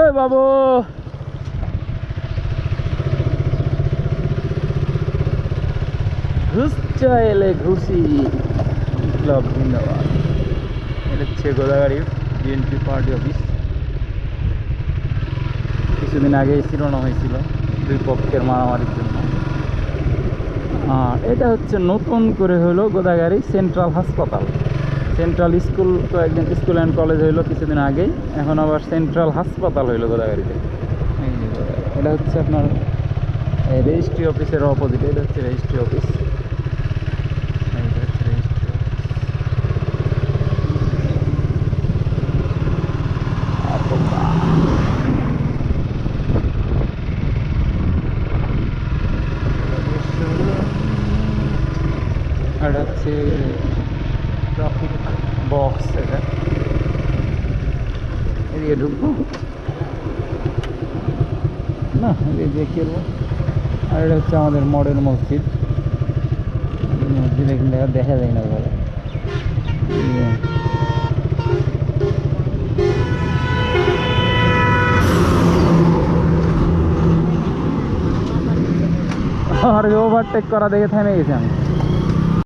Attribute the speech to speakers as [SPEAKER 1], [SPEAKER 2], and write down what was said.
[SPEAKER 1] এই বাবু। ঘুষ চাইলে ঘুষি। ক্লাব জিন্দাবাদ। এটা হচ্ছে গোদাগাড়ির বিএনপি পার্টি অফিস। কিছুদিন আগেই শিরোনা হয়েছিল দুই পক্ষের মারামারির জন্য। আর এটা হচ্ছে নতুন করে হলো গোদাগাড়ি সেন্ট্রাল হাসপাতাল। সেন্ট্রাল স্কুল তো একদিন স্কুল অ্যান্ড কলেজ হইল কিছুদিন আগেই। এখন আবার সেন্ট্রাল হাসপাতাল হইল গোদাগাড়িতে। এটা হচ্ছে আপনার রেজিস্ট্রি অফিসের অপোজিটে এটা হচ্ছে রেজিস্ট্রি অফিস এইটা হচ্ছে রেজিস্ট্রি অফিস এটা হচ্ছে ট্রাফিক বক্স এটা না এদিকে দিয়ে খেলব আর এটা হচ্ছে আমাদের মডেল মসজিদ মসজিদ এখান দেখা যায় না আর ওভারটেক করা দেখে থেমে গেছি আমি।